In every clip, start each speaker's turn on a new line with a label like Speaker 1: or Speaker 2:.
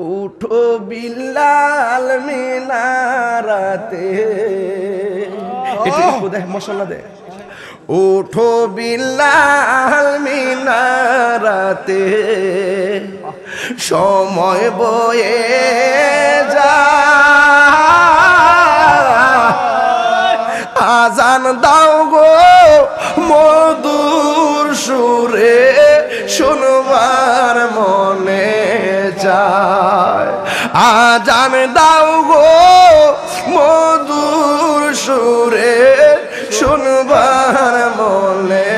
Speaker 1: উঠো বিল্লাল মিনারাতে। একটু একটু দেখ মশলা দে উঠো বিল্লাল মিনারাতে। সময় বয়ে যা। আজান দাও গো মধুর সুরে। আজান দাও গো মধুর সুরে শুনবার মনে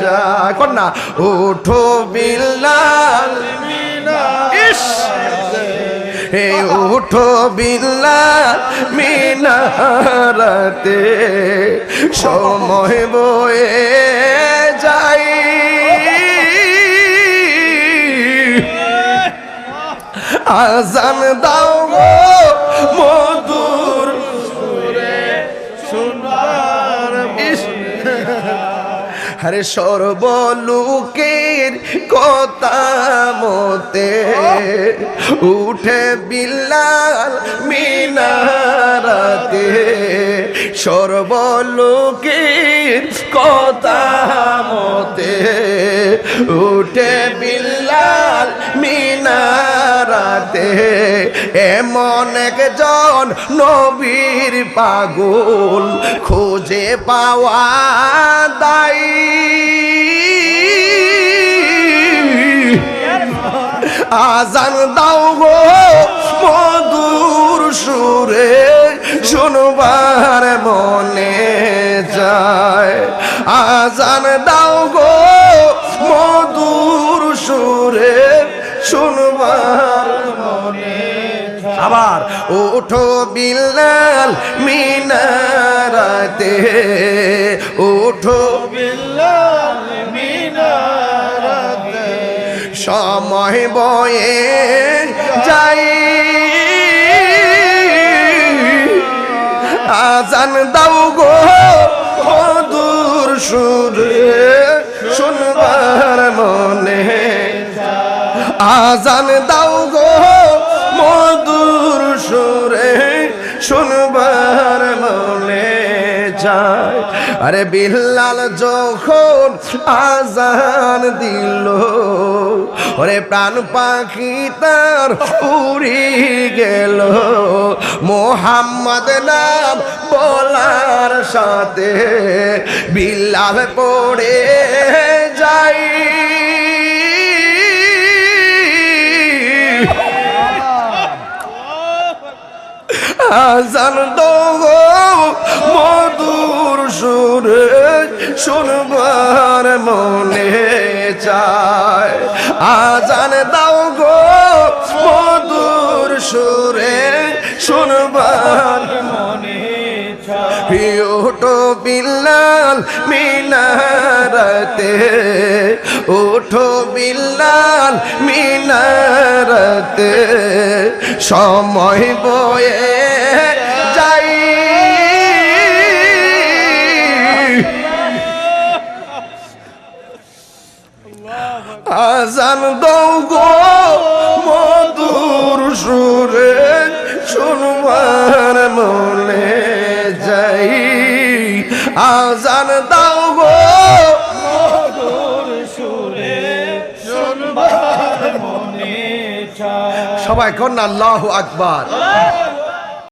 Speaker 1: যায়। কন্যা উঠো বিল্লাল। ইস! হে উঠো বিল্লা মিনারাতে। সময় বয়ে আজান দাও গো মধুর সুরে ইস। আরে সর্বলোকের কথা মতে উঠে বিল্লাল মিনারাতে সর্বলোকের কথা মতে উঠে মিনারাতে এমন একজন নবীর পাগল খুঁজে পাওয়া দায়ী। আজান দাও গো মধুর সুরে, শুনবার মনে যায়। আজান দাও গো মধুর সুরে, শুনবার আবার ওঠো বিল্লাল মিনারাতে। ওঠো সময় বয়ে যাই। আজান দাও গো মধুর সুরে, শুনবার মনে। আজান দাও আরে বিল্লাল যখন আজান দিল, ওরে প্রাণ পাখি তার উড়ি গেল। মোহাম্মদ নাম বলার সাথে বিল্লাল পড়ে আজান দো মধুর সুরে শুনবার মনে চায়। আজান দাও গো, মধুর সুরে শুনবার মনে ওঠো বিল্লাল মিনারতে ওঠো বিল্লাল মিনারতে, সময় বয়ে আজান দৌ গো মধুর সুরে, শুনবার মনে যাই। আজান দাও গো সবাই কন্যা আল্লাহ আকবার।